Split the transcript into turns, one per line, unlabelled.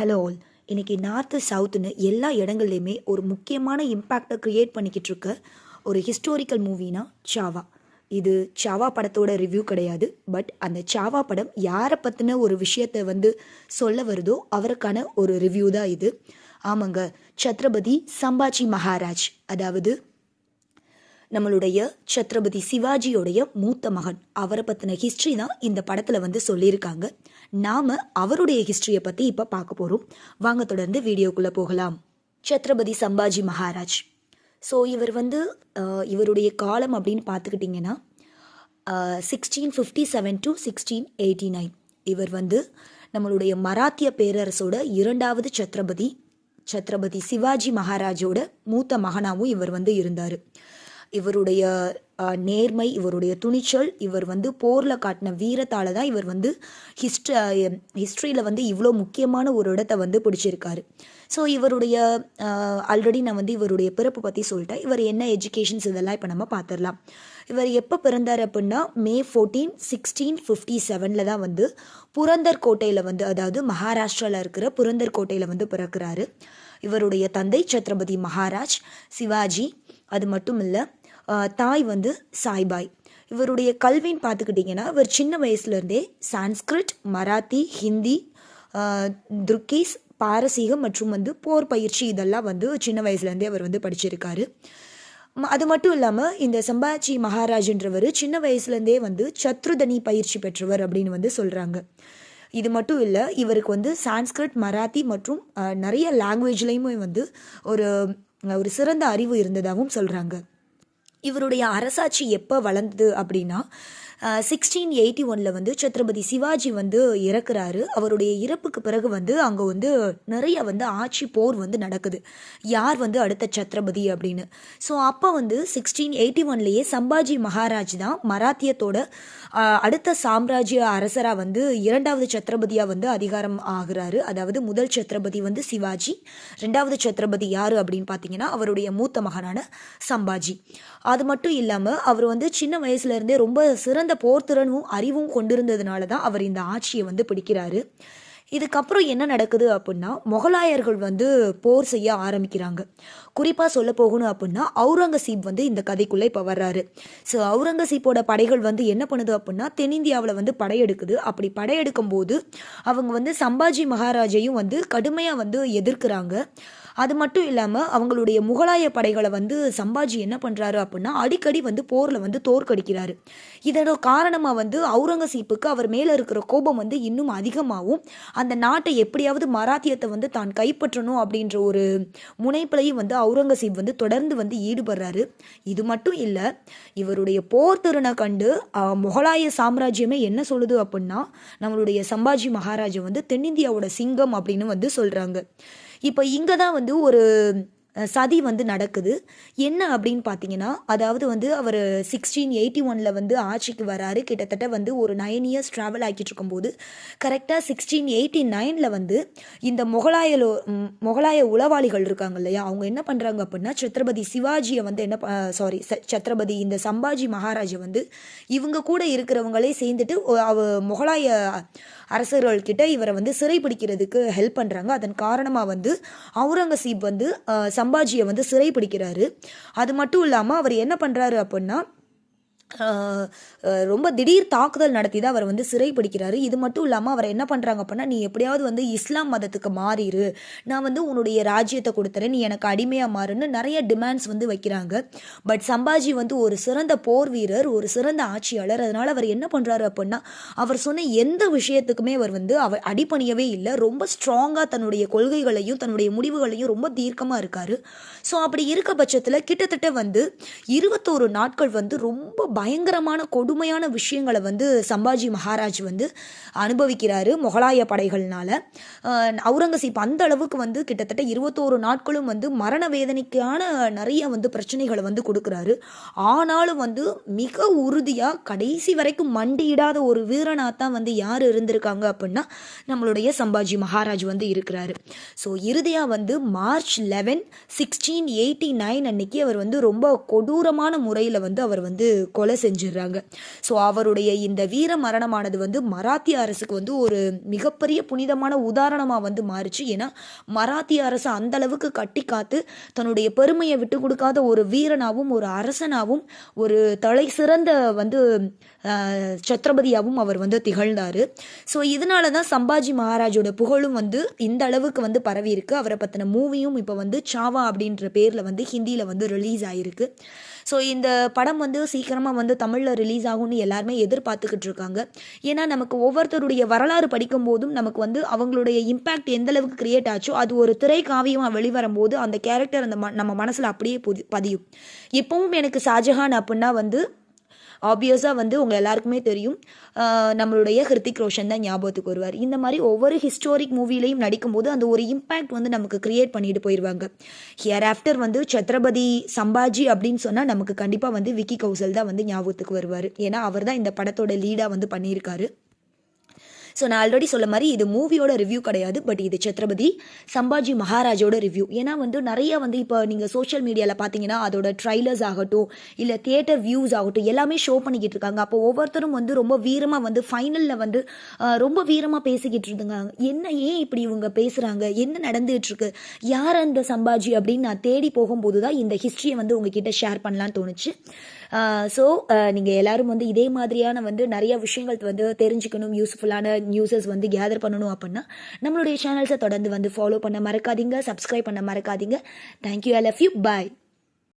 Hello all. இன்னைக்கு north சவுத்துன்னு எல்லா இடங்கள்லையுமே ஒரு முக்கியமான இம்பேக்டை க்ரியேட் பண்ணிக்கிட்டு இருக்க ஒரு ஹிஸ்டோரிக்கல் மூவினா சாவா. இது சாவா படத்தோட ரிவ்யூ கிடையாது. பட் அந்த சாவா படம் யாரை பற்றின ஒரு விஷயத்தை வந்து சொல்ல வருதோ அவருக்கான ஒரு ரிவ்யூ தான் இது. ஆமாங்க சத்ரபதி சம்பாஜி மகாராஜ். அதாவது நம்மளுடைய சத்ரபதி சிவாஜியோடைய மூத்த மகன். அவரை பற்றின ஹிஸ்ட்ரி தான் இந்த படத்தில் வந்து சொல்லியிருக்காங்க. நாம் அவருடைய ஹிஸ்ட்ரியை பற்றி இப்போ பார்க்க போகிறோம் வாங்க தொடர்ந்து வீடியோக்குள்ளே போகலாம். சத்ரபதி சம்பாஜி மகாராஜ். ஸோ இவர் வந்து இவருடைய காலம் அப்படின்னு பார்த்துக்கிட்டிங்கன்னா sixteen fifty seven to sixteen eighty nine இவர் வந்து நம்மளுடைய மராத்திய பேரரசோட இரண்டாவது சத்ரபதி சத்ரபதி சிவாஜி மகாராஜோட மூத்த மகனாகவும் இவர் வந்து இருந்தார். இவருடைய நேர்மை இவருடைய துணிச்சல் இவர் வந்து போரில் காட்டின வீரத்தால் தான் இவர் வந்து ஹிஸ்ட்ரி ஹிஸ்ட்ரியில் வந்து இவ்வளோ முக்கியமான ஒரு இடத்த வந்து பிடிச்சிருக்காரு. ஸோ இவருடைய ஆல்ரெடி நான் வந்து இவருடைய பிறப்பு பற்றி சொல்லிட்டேன். இவர் என்ன எஜுகேஷன்ஸ் இதெல்லாம் இப்போ நம்ம பார்த்துடலாம் இவர் எப்போ பிறந்தார் அப்படின்னா மே ஃபோர்டீன் சிக்ஸ்டீன் ஃபிஃப்டி செவனில் தான் வந்து புரந்தர் கோட்டையில் வந்து அதாவது மகாராஷ்டிராவில் இருக்கிற புரந்தர் கோட்டையில் வந்து பிறக்கிறாரு. இவருடைய தந்தை சத்ரபதி மகாராஜ் சிவாஜி அது மட்டும் இல்லை தாய் வந்து சாய்பாய். இவருடைய கல்வின்னு பார்த்துக்கிட்டிங்கன்னா இவர் சின்ன வயசுலேருந்தே சான்ஸ்கிரிட் மராத்தி ஹிந்தி துர்க்கீஸ் பாரசீகம் மற்றும் வந்து போர் பயிற்சி இதெல்லாம் வந்து சின்ன வயசுலேருந்தே அவர் வந்து படிச்சிருக்காரு. அது மட்டும் இல்லாமல் இந்த சம்பாஜி மகாராஜன்றவர் சின்ன வயசுலேருந்தே வந்து சத்ருதனி பயிற்சி பெற்றவர் அப்படின்னு வந்து சொல்கிறாங்க இது மட்டும் இல்லை இவருக்கு வந்து சான்ஸ்கிரிட் மராத்தி மற்றும் நிறைய லாங்குவேஜ்லேயுமே வந்து ஒரு ஒரு சிறந்த அறிவு இருந்ததாகவும் சொல்கிறாங்க இவருடைய அரசாட்சி எப்போ வளர்ந்தது அப்படின்னா சிக்ஸ்டீன் எயிட்டி ஒனில் வந்து சத்ரபதி சிவாஜி வந்து இறக்குறாரு. அவருடைய இறப்புக்கு பிறகு வந்து அங்கே வந்து நிறைய வந்து ஆட்சி போர் வந்து நடக்குது. யார் வந்து அடுத்த சத்ரபதி அப்படின்னு. ஸோ அப்போ வந்து சிக்ஸ்டீன் எயிட்டி ஒன்லேயே சம்பாஜி மகாராஜ் தான் மராத்தியத்தோட அடுத்த சாம்ராஜ்ய அரசராக வந்து இரண்டாவது சத்ரபதியாக வந்து அதிகாரம் ஆகுறாரு. அதாவது முதல் சத்ரபதி வந்து சிவாஜி ரெண்டாவது சத்ரபதி யார் அப்படின்னு பார்த்தீங்கன்னா அவருடைய மூத்த மகனான சம்பாஜி. அது மட்டும் இல்லாமல் அவர் வந்து சின்ன வயசுலேருந்தே ரொம்ப சிறந்த போர்த்திறனும் அறிவும் கொண்டிருந்ததுனால தான் அவர் இந்த ஆட்சியை வந்து பிடிக்கிறாரு. இதுக்கப்புறம் என்ன நடக்குது அப்படின்னா முகலாயர்கள் வந்து போர் செய்ய ஆரம்பிக்கிறாங்க. குறிப்பாக சொல்ல போகணும் அப்படின்னா அவுரங்கசீப் வந்து இந்த கதைக்குள்ளே இப்போ வர்றாரு. ஸோ அவுரங்கசீப்போட படைகள் வந்து என்ன பண்ணுது அப்படின்னா தென்னிந்தியாவில் வந்து படையெடுக்குது. அப்படி படையெடுக்கும் போது அவங்க வந்து சம்பாஜி மகாராஜையும் வந்து கடுமையாக வந்து எதிர்க்கிறாங்க. அது மட்டும் இல்லாமல் அவங்களுடைய முகலாய படைகளை வந்து சம்பாஜி என்ன பண்ணுறாரு அப்படின்னா அடிக்கடி வந்து போரில் வந்து தோற்கடிக்கிறாரு. இதோட காரணமாக வந்து அவுரங்கசீப்புக்கு அவர் மேலே இருக்கிற கோபம் வந்து இன்னும் அதிகமாகவும் அந்த நாட்டை எப்படியாவது மராத்தியத்தை வந்து தான் கைப்பற்றணும் அப்படின்ற ஒரு முனைப்பிலையும் வந்து அவுரங்கசீப் வந்து தொடர்ந்து வந்து ஈடுபடுறாரு. இது மட்டும் இல்லை இவருடைய போர் திறனை கண்டு முகலாய சாம்ராஜ்யமே என்ன சொல்லுது அப்படின்னா நம்மளுடைய சம்பாஜி மகாராஜா வந்து தென்னிந்தியாவோட சிங்கம் அப்படின்னு வந்து சொல்கிறாங்க இப்போ இங்கே தான் வந்து ஒரு சதி வந்து நடக்குது. என்ன அப்படின்னு பார்த்தீங்கன்னா அதாவது வந்து அவர் சிக்ஸ்டீன் எயிட்டி ஒனில் வந்து ஆட்சிக்கு வராரு. கிட்டத்தட்ட வந்து ஒரு நைன் இயர்ஸ் ட்ராவல் ஆக்கிட்டு இருக்கும்போது கரெக்டாக சிக்ஸ்டீன் எயிட்டி நைனில் வந்து இந்த முகலாயலோ முகலாய உளவாளிகள் இருக்காங்க இல்லையா? அவங்க என்ன பண்ணுறாங்க அப்படின்னா சத்ரபதி சிவாஜியை வந்து என்ன சாரி சத்ரபதி இந்த சம்பாஜி மகாராஜை வந்து இவங்க கூட இருக்கிறவங்களே சேர்ந்துட்டு அவ முகலாய அரசர்கள்கிட்ட இவரை வந்து சிறைப்பிடிக்கிறதுக்கு ஹெல்ப் பண்ணுறாங்க அதன் காரணமாக வந்து அவுரங்கசீப் வந்து சம்பாஜியை வந்து சிறைப்பிடிக்கிறாரு அது மட்டும் இல்லாமல் அவர் என்ன பண்ணுறாரு அப்படின்னா ரொம்ப திடீர் தாக்குதல் நடத்தி தான் அவர் வந்து சிறைப்பிடிக்கிறாரு இது மட்டும் இல்லாமல் அவர் என்ன பண்ணுறாங்க அப்படின்னா நீ எப்படியாவது வந்து இஸ்லாம் மதத்துக்கு மாறிடு நான் வந்து உன்னுடைய ராஜ்யத்தை கொடுத்துறேன். நீ எனக்கு அடிமையாக மாறுன்னு நிறைய டிமாண்ட்ஸ் வந்து வைக்கிறாங்க. பட் சம்பாஜி வந்து ஒரு சிறந்த போர் வீரர் ஒரு சிறந்த ஆட்சியாளர். அதனால் அவர் என்ன பண்ணுறாரு அப்படின்னா அவர் சொன்ன எந்த விஷயத்துக்குமே அவர் வந்து அவர் அடிபணியவே இல்லை. ரொம்ப ஸ்ட்ராங்காக தன்னுடைய கொள்கைகளையும் தன்னுடைய முடிவுகளையும் ரொம்ப தீர்க்கமாக இருக்காரு. ஸோ அப்படி இருக்க பட்சத்தில் கிட்டத்தட்ட வந்து இருபத்தோரு நாட்கள் வந்து ரொம்ப பயங்கரமான கொடுமையான விஷயங்களை வந்து சம்பாஜி மகாராஜ் வந்து அனுபவிக்கிறாரு முகலாய படைகள்னால. அவுரங்கசீப் அந்த அளவுக்கு வந்து கிட்டத்தட்ட இருபத்தோரு நாட்களும் வந்து மரண வேதனைக்கான நிறைய வந்து பிரச்சனைகளை வந்து கொடுக்குறாரு. ஆனாலும் வந்து மிக உறுதியாக கடைசி வரைக்கும் மண்டியிடாத ஒரு வீரனாக தான் வந்து யார் இருந்திருக்காங்க அப்படின்னா நம்மளுடைய சம்பாஜி மகாராஜ் வந்து இருக்கிறாரு. ஸோ இறுதியாக வந்து March eleven sixteen eighty nine அன்னைக்கு அவர் வந்து ரொம்ப கொடூரமான முறையில் வந்து அவர் வந்து கொலை கொலை செஞ்சிடுறாங்க. ஸோ அவருடைய இந்த வீர மரணமானது வந்து மராத்திய அரசுக்கு வந்து ஒரு மிகப்பெரிய புனிதமான உதாரணமாக வந்து மாறுச்சு. ஏன்னா மராத்திய அரசு அந்த அளவுக்கு கட்டி காத்து தன்னுடைய பெருமையை விட்டு கொடுக்காத ஒரு வீரனாகவும் ஒரு அரசனாகவும் ஒரு தலை சிறந்த வந்து சத்ரபதியாகவும் அவர் வந்து திகழ்ந்தார். ஸோ இதனால தான் சம்பாஜி மகாராஜோட புகழும் வந்து இந்த அளவுக்கு வந்து பரவி இருக்கு அவரை பற்றின மூவியும் இப்போ வந்து சாவா அப்படின்ற பேரில் வந்து ஹிந்தியில் வந்து ரிலீஸ் ஆகிருக்கு ஸோ இந்த படம் வந்து சீக்கிரமாக வந்து தமிழில் ரிலீஸ் ஆகும்னு எல்லாருமே எதிர்பார்த்துக்கிட்டு இருக்காங்க. ஏன்னா நமக்கு ஒவ்வொருத்தருடைய வரலாறு படிக்கும் போதும் நமக்கு வந்து அவங்களுடைய இம்பேக்ட் எந்த அளவுக்கு கிரியேட் ஆச்சோ அது ஒரு திரை காவியமாக வெளிவரும்போது அந்த கேரக்டர் அந்த நம்ம மனசில் அப்படியே பதியும். இப்போவும் எனக்கு ஷாஜஹான் அப்படின்னா வந்து ஆப்வியஸாக வந்து உங்கள் எல்லாருக்குமே தெரியும். நம்மளுடைய ஹிருத்திக் ரோஷன் தான் ஞாபகத்துக்கு வருவார். இந்த மாதிரி ஒவ்வொரு ஹிஸ்டாரிக் மூவிலையும் நடிக்கும்போது அந்த ஒரு இம்பேக்ட் வந்து நமக்கு கிரியேட் பண்ணிட்டு போயிடுவாங்க ஹியர் ஆஃப்டர் வந்து சத்ரபதி சம்பாஜி அப்படின்னு சொன்னால் நமக்கு கண்டிப்பாக வந்து விக்கி கௌசல் தான் வந்து ஞாபகத்துக்கு வருவார். ஏன்னா அவர் தான் இந்த படத்தோட லீடாக வந்து பண்ணியிருக்காரு. ஸோ நான் ஆல்ரெடி சொல்ல மாதிரி இது மூவியோட ரிவ்யூ கிடையாது பட் இது சத்ரபதி சம்பாஜி மகாராஜோட ரிவ்யூ ஏன்னா வந்து நிறைய வந்து இப்போ நீங்கள் சோஷியல் மீடியாவில் பார்த்தீங்கன்னா அதோட ட்ரைலர்ஸ் ஆகட்டும் இல்லை தியேட்டர் வியூஸ் ஆகட்டும் எல்லாமே ஷோ பண்ணிக்கிட்டு இருக்காங்க. அப்போ ஒவ்வொருத்தரும் வந்து ரொம்ப வீரமாக வந்து ஃபைனலில் வந்து ரொம்ப வீரமாக பேசிக்கிட்டு இருந்தாங்க. என்ன ஏன் இப்படி இவங்க பேசுகிறாங்க என்ன நடந்துகிட்டு இருக்கு? யார் அந்த சம்பாஜி அப்படின்னு நான் தேடி போகும்போது தான் இந்த ஹிஸ்ட்ரியை வந்து உங்ககிட்ட ஷேர் பண்ணலான்னு தோணுச்சு. ஸோ நீங்கள் எல்லாரும் வந்து இதே மாதிரியான வந்து நிறைய விஷயங்கள் வந்து தெரிஞ்சுக்கணும் யூஸ்ஃபுல்லான நியூஸஸ் வந்து கேதர் பண்ணணும் அப்படின்னா நம்மளுடைய சேனல்ஸை தொடர்ந்து வந்து ஃபாலோ பண்ண மறக்காதீங்க சப்ஸ்கிரைப் பண்ண மறக்காதீங்க. Thank you I love you bye